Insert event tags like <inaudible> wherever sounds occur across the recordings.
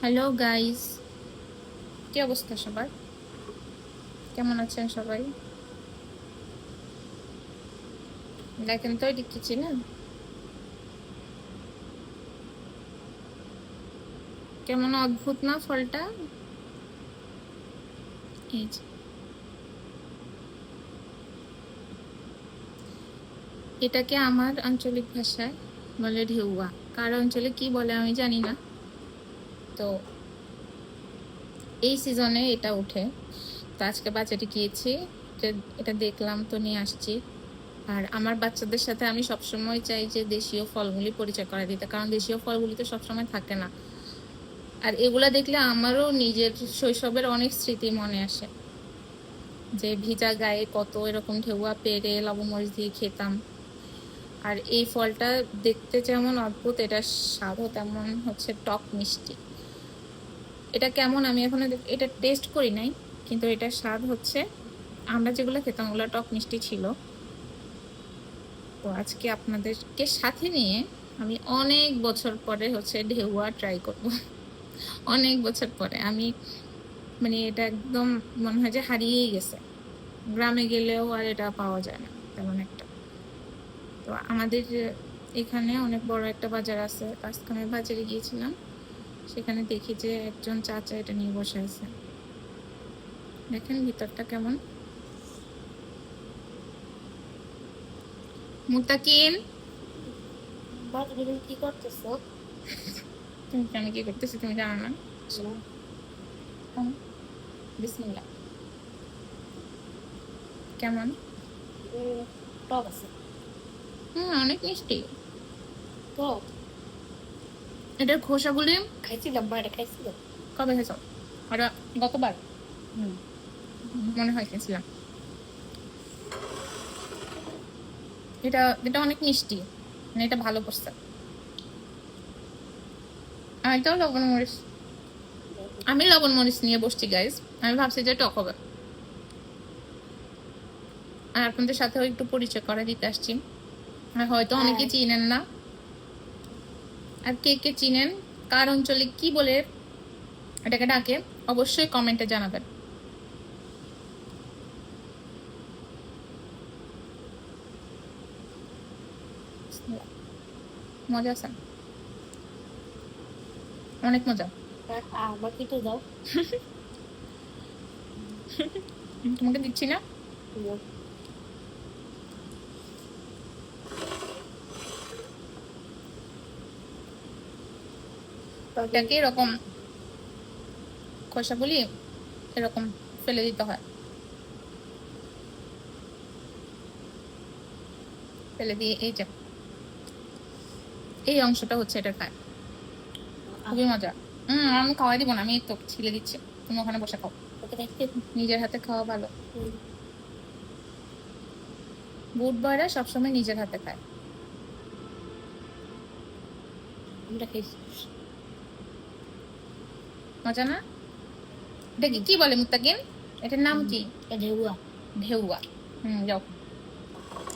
Hello guys কি অবস্থা সবার? কেমন আছেন সবাই? দেখেন তো এটি কি কেমন অদ্ভুত না ফলটা? এই যে। এটাকে আমার আঞ্চলিক ভাষায় বলে ঢেউয়া। কার অঞ্চলে কি বলে আমি জানি না। তো এই সিজনে এটা উঠে তো আজকে বাচ্চাটি গিয়েছি, এটা- দেখলাম তো নিয়ে আসছি। আর আমার বাচ্চাদের সাথে আমি সবসময় চাই যে দেশীয় ফলগুলি পরিচয় করা দিতে, কারণ দেশীয় ফলগুলি তো সবসময় থাকে না। আর এগুলা দেখলে আমারও নিজের শৈশবের অনেক স্মৃতি মনে আসে। যে ভিজা গায়ে কত এরকম ঢেউয়া পেরে লবণ মরিচ দিয়ে খেতাম। আর এই ফলটা দেখতে যেমন অদ্ভুত এটা স্বাদও তেমন হচ্ছে টক মিষ্টি। এটা কেমন আমি এখনও এটা টেস্ট করি নাই, কিন্তু এটা স্বাদ হচ্ছে, আমরা যেগুলো খেতাম ওগুলো টক মিষ্টি ছিল। তো আজকে আপনাদেরকে সাথে নিয়ে আমি অনেক বছর পরে হচ্ছে ঢেউয়া ট্রাই করব। অনেক বছর পরে। আমি মানে এটা একদম মনে হয় যে হারিয়েই গেছে। গ্রামে গেলেও আর এটা পাওয়া যায় না, তেমন একটা। তো আমাদের এখানে অনেক বড় একটা বাজার আছে আজকে বাজারে গিয়েছিলাম। সেখানে দেখি যে একজন চাচা এটা নিয়ে বসে আছে। দেখেন ভিতরটা কেমন। মুতাকিন! কি করতেছো? তুমি আমি কি করতেছি তুমি জানো না? বিসমিল্লাহ। কেমন? টক আছে। হুম অনেক মিষ্টি। টক? এটার খোসাগুলি খাইছিলাম বাইরে খাইছিলাম কবে খেয়েছ ওটা গতবার? মনে হয় খেয়েছিলাম। এটা এটা অনেক মিষ্টি। মানে এটা ভালো করছে। আর এটাও লবণ মরিচ। আমি লবণ মরিচ নিয়ে বসছি গাইজ আমি ভাবছি যে টক হবে। আর আপনাদের সাথেও একটু পরিচয় করে দিতে আসছি। হয়তো অনেকে হ্যাঁ। চিনেন না। আর কে কে চিনেন কার অঞ্চলে কি বলে এটাকে ডাকে অবশ্যই কমেন্টে জানাবেন। মজা আছে অনেক মজা। আমাকে একটু দাও। <laughs> তোমাকে দিচ্ছি না। এটাকে এরকম খোসাগুলি এরকম ফেলে দিতে হয়। ফেলে দিয়ে এই যে এই অংশটা হচ্ছে এটা খায়। খুবই মজা। হম আমি খাওয়াই দিব না আমি তো ছিলে দিচ্ছি। তুমি ওখানে বসে খাও। নিজের হাতে খাওয়া ভালো। বুট বয়রা সবসময় নিজের হাতে খায়। আমরা খাইছি মজা না? এটা কি? কি বলে মুত্তাকিন এটার নাম কি? ঢেউয়া। ঢেউয়া। হুম যাও।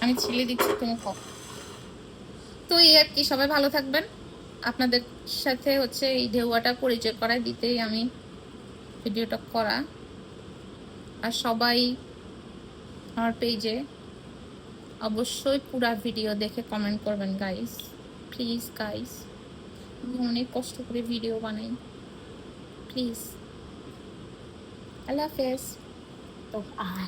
আমি ছিলে দিচ্ছি তুমি খাও তো এই আর কি সবাই ভালো থাকবেন। আপনাদের সাথে হচ্ছে এই ঢেউয়াটা পরিচয় করায় দিতেই আমি ভিডিওটা করা। আর সবাই আমার পেজে অবশ্যই পুরা ভিডিও দেখে কমেন্ট করবেন গাইস প্লিজ গাইস আমি অনেক কষ্ট করে ভিডিও বানাই। প্লিজ আল্লাহ হাফেজ তো আহ